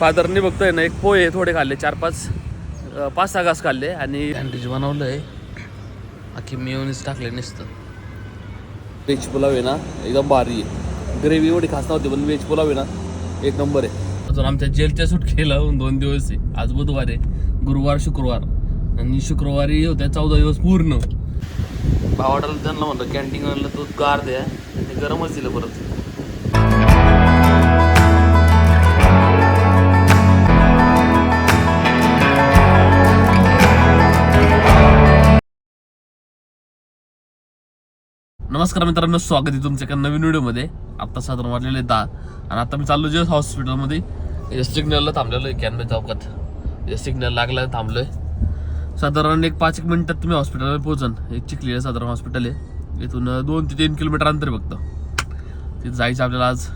फादरने बघतोय ना एक पोहे थोडे खाल्ले चार पाच पाच सहा घास खाल्ले आणि सँडविच बनवलं आहे अख्खी मिओनीस टाकले नुसतं. व्हेज पुलाव आहे ना एकदम भारी आहे. ग्रेव्ही एवढी खास नव्हती पण व्हेज पुलाव आहे ना एक नंबर आहे. अजून आमच्या जेलच्या सुटकेला दोन दिवस आहे. आज बुधवार आहे गुरुवार शुक्रवार. आणि शुक्रवारी होत्या चौदा दिवस पूर्ण. भावाडाला त्यांना म्हणलं कॅन्टीन आणलं दूध गार द्या ते गरमच दिलं परत. नमस्कार मित्रांनो स्वागत आहे तुमच्या एका नवीन व्हिडिओमध्ये. आत्ता साधारण वाजलेले दहा आणि आता मी चाललो जे हॉस्पिटलमध्ये सिग्नलला थांबलेलो आहे कॅनबे चौकात. सिग्नल लागला आहे साधारण एक पाच एक मिनटात तुम्ही हॉस्पिटलमध्ये पोहोचन. एक चिखलीला साधारण हॉस्पिटल आहे. इथून दोन ते तीन किलोमीटर अंतर फक्त. तिथे जायचं आपल्याला आज.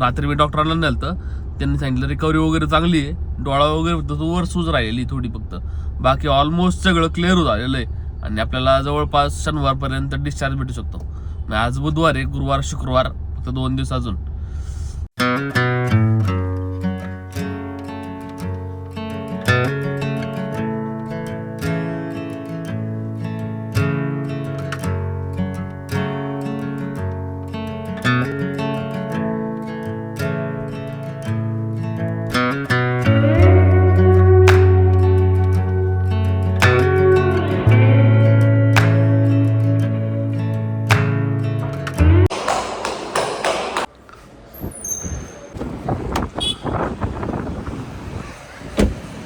रात्री मी डॉक्टरांना नेलं तर त्यांनी सांगितलं रिकव्हरी वगैरे चांगली आहे. डोळा वगैरे फक्त तो वर सूज राहिली थोडी फक्त. बाकी ऑलमोस्ट सगळं क्लिअर झालेलं आहे. आणि आपल्याला जवळपास शनिवारपर्यंत डिस्चार्ज भेटू शकतो. आज बुधवार आहे गुरुवार शुक्रवार फक्त दोन दिवस अजून.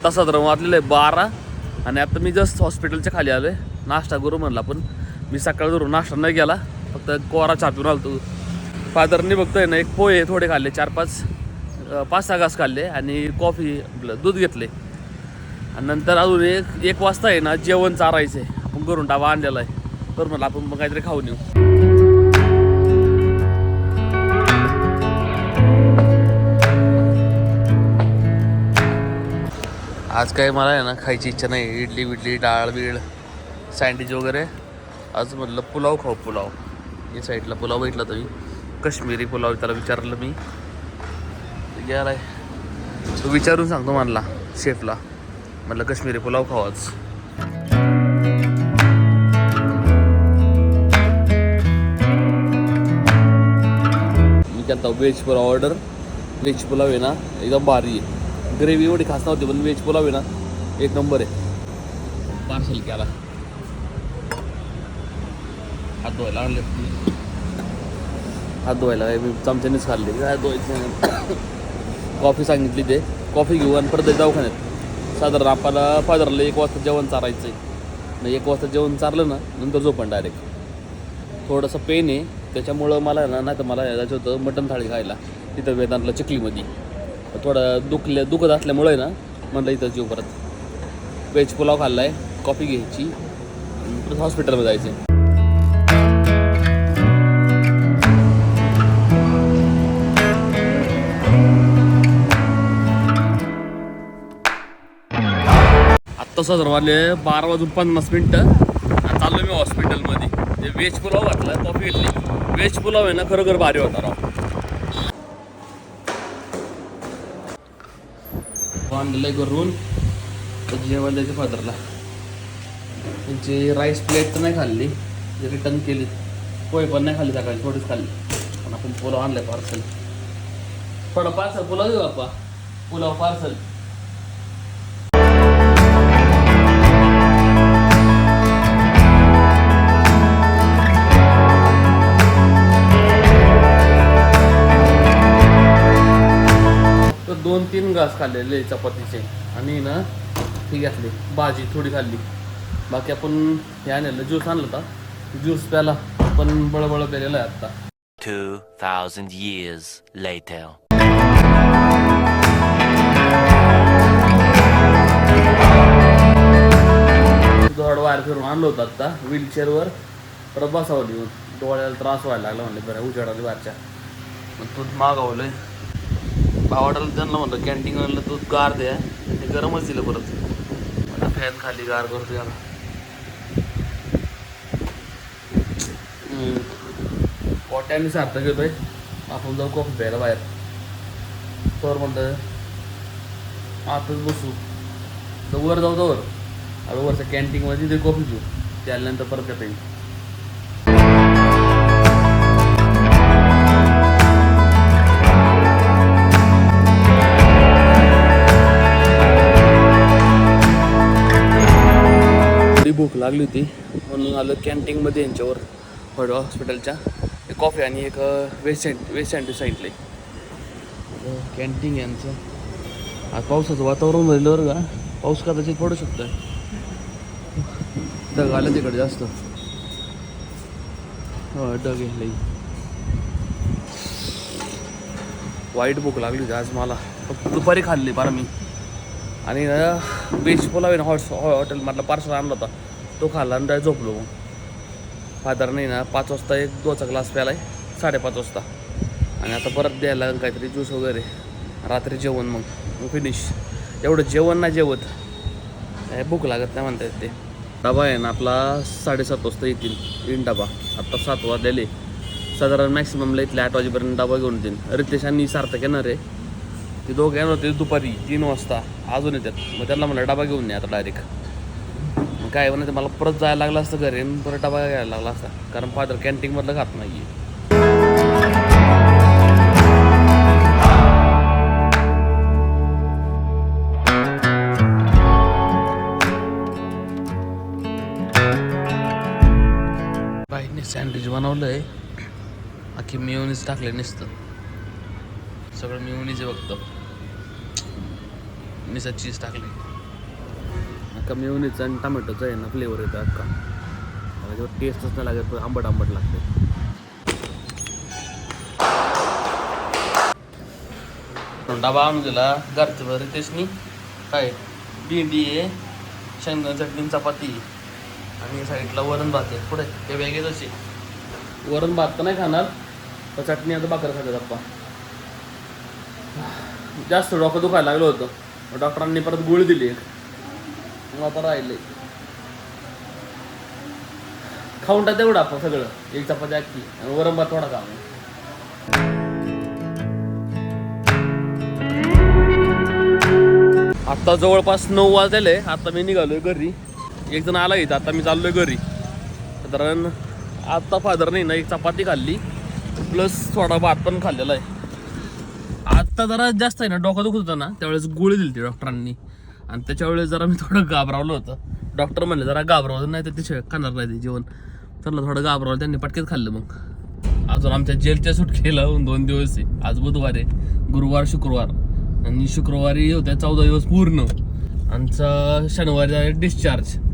तसा तर वाजलेलं आहे बारा. आणि आता मी जस्ट हॉस्पिटलच्या खाली आलो आहे नाश्ता करू म्हणला पण मी सकाळ धरून नाश्ता नाही गेला फक्त कोरा चहा आलो आलतो. फादरने बघतोय ना एक पोहे थोडे खाल्ले चार पाच पाच सहा घास खाल्ले आणि कॉफी आपलं दूध घेतले. आणि नंतर अजून एक एक वाजता आहे ना जेवण चारायचं आहे आपण करून टावा आणलेला आहे. तर म्हणलं आपण मग काहीतरी खाऊन येऊ. आज काय मला आहे ना खायची इच्छा नाही. इडली बिडली डाळ बीळ सँडविच वगैरे. आज म्हटलं पुलाव खाऊ पुलाव. या साईडला पुलाव भेटला तुम्ही. काश्मीरी पुलाव त्याला विचारलं मी. गेलाय तो विचारून सांगतो म्हणला शेफला. म्हटलं काश्मीरी पुलाव खाऊ आज. मी करता veg pulao order veg pulao आहे ना एकदम भारी आहे. ग्रेव्ही एवढी खास नव्हती पण व्हेज पुलाव आहे ना एक नंबर आहे. पार्सल केला. हात धुवायला आणले. हात धुवायला मी चमच्यानेच खाल्ले. काय धुवायचं. कॉफी सांगितली ते. कॉफी घेऊ आणि परत दवाखान्यात. साधारण आपल्याला फादरला एक वाजता जेवण चारायचं आहे मग एक वाजता जेवण चारलं ना नंतर झोपण डायरेक्ट थोडंसं पेन आहे. त्याच्यामुळं मला ना नाही तर मला जायचं होतं मटण थाळी खायला. तिथं वेदांतला चिखलीमध्ये. थोडं दुखल्या दुखत असल्यामुळं आहे ना म्हणलं इथं जीव परत. वेज पुलाव खाल्ला आहे कॉफी घ्यायची परत हॉस्पिटलमध्ये जायचं आहे आत्ता सदर वाजले बारा वाजून पन्नास मिनटं. चाललो मी हॉस्पिटलमध्ये ते व्हेज पुलाव घातला कॉफी घेतली. वेज पुलाव आहे ना खरोखर भारी होता राव. आणलेलं आहे घरून जेवण द्यायचं फादरला. त्यांची राईस प्लेट तर नाही खाल्ली. जे रिटर्न केली पोहे पण नाही खाल्ली सकाळी थोडीच खाल्ली. पण आपण पुलाव आणलाय पार्सल थोडं पार्सल पुलाव देऊ बाप्पा पुलाव पार्सल घास खाल्लेले चपातीचे. आणि ना ती घातली भाजी थोडी खाल्ली. बाकी आपण हे आणलेलं ज्यूस आणलं होता. ज्यूस प्याला पण बळबळ प्यालेलं आहे आत्ता. 2,000 years later. दौड वायर फिरून आणलं होतं आत्ता व्हीलचेअरवर परत बसावं लिहून डोळ्याला त्रास व्हायला लागला म्हणले बरं उजेडाला वारच्या मग दूध मागवलंय. भावाडाला त्यांना म्हणलं कॅन्टीन आणलं दूध गार द्या. ते गरमच दिलं परत. मला फॅन खाली गार करतो याला हम्म. पोट्याने सार्थक आहे आपण जाऊ कॉफी प्यायला बाहेर. तर म्हणलं आताच बसू. तर वर जाऊ तर वर. आता वरच्या कॅन्टीनमध्ये ते कॉफी घेऊ त्यानंतर परत येता येईल. भूक लागली होती. म्हणून आलं कॅन्टीनमध्ये यांच्यावर फळ हॉस्पिटलच्या. एक कॉफी आणि एक वेस्ट सँड वेस्ट सँडविच सांगितले. कॅन्टीन यांचं आज पावसाचं वातावरण झालं बरं का. पाऊस कदाचित पडू शकतो. ढग आलं तिकडे जास्त. हो आहे लई. वाईट भूक लागली होती आज मला. फक्त दुपारी खाल्ली बारा मी. आणि पुलाव आहे ना हॉट हॉटेलमधला पार्सल आणला होता. तो खाल्ला आणि direct झोपलो. मग फादर नाही ना पाच वाजता एक दोचा ग्लास प्याला आहे साडेपाच वाजता. आणि आता परत द्यायला लागेल काहीतरी ज्यूस वगैरे. रात्री जेवण मग मग फिनिश एवढं जेवण नाही जेवत. काय भूक लागत नाही म्हणता येत ते. डबा आहे ना आपला साडेसात वाजता येतील इन डबा. आत्ता सात वाजलेले. साधारण मॅक्सिममला इथले आठ वाजेपर्यंत डबा घेऊन येतील. रितेश आणि सार्थक येणार आहे. ते दोघं येणार होते दुपारी तीन वाजता. अजून येतात. मग त्यांना म्हणलं डबा घेऊन या आता डायरेक्ट मग काय म्हणते मला परत जायला लागलं असतं घरी परत डबा घ्यायला लागला असता. कारण फादर कॅन्टीनमधलं खात नाही बाईने सँडविच बनवलं आहे अख्खी मिओनीज टाकले नसतं. सगळं मिओनीज बघतं बघतो निसा चीज टाकली अख्खा मिओनीज आणि टमॅटोचा आहे ना फ्लेवर येतो अख्खा. त्याच्यावर टेस्टच नाही लागत आंबट आंबट लागते. डबा आणून दिला घरचं बरं रितेशनी काय? भेंडी आहे शेंगदाणा चटणी चपाती. आणि साईडला वरण भात आहे. पुढे ते वेगळे असे वरण भात तर नाही खाणार तर चटणी आता भाकर खातात अप्पा जास्त डोकं दुखायला लागलं होतं. डॉक्टरांनी परत गोळी दिली. मग आता राहिले. खाऊन टाक तेवढं आपण सगळं. एक चपाती अक्की आणि वरण भात थोडा खा आता जवळपास नऊ वाजलेले. आता मी निघालोय घरी. एक जण आला इथं. आता मी चाललोय घरी. साधारण आता फादर नाही ना एक चपाती खाल्ली. प्लस थोडा भात पण खाल्लेला आहे. आता जरा जास्त आहे ना डोकं दुखत होतं ना त्यावेळेस गोळी दिली डॉक्टरांनी. आणि त्याच्या वेळेस जरा मी थोडं घाबरावलं होतं. डॉक्टर म्हणले जरा घाबरावलं नाही तर ते खाणार नाही ते जेवण. त्यांना थोडं घाबरावलं त्यांनी पटकेच खाल्लं मग. अजून आमच्या जेलच्या सुटकेला दोन दिवस आहे. आज बुधवार आहे. गुरुवार शुक्रवार. आणि शुक्रवारी होत्या चौदा दिवस पूर्ण. आमचा शनिवारी डिस्चार्ज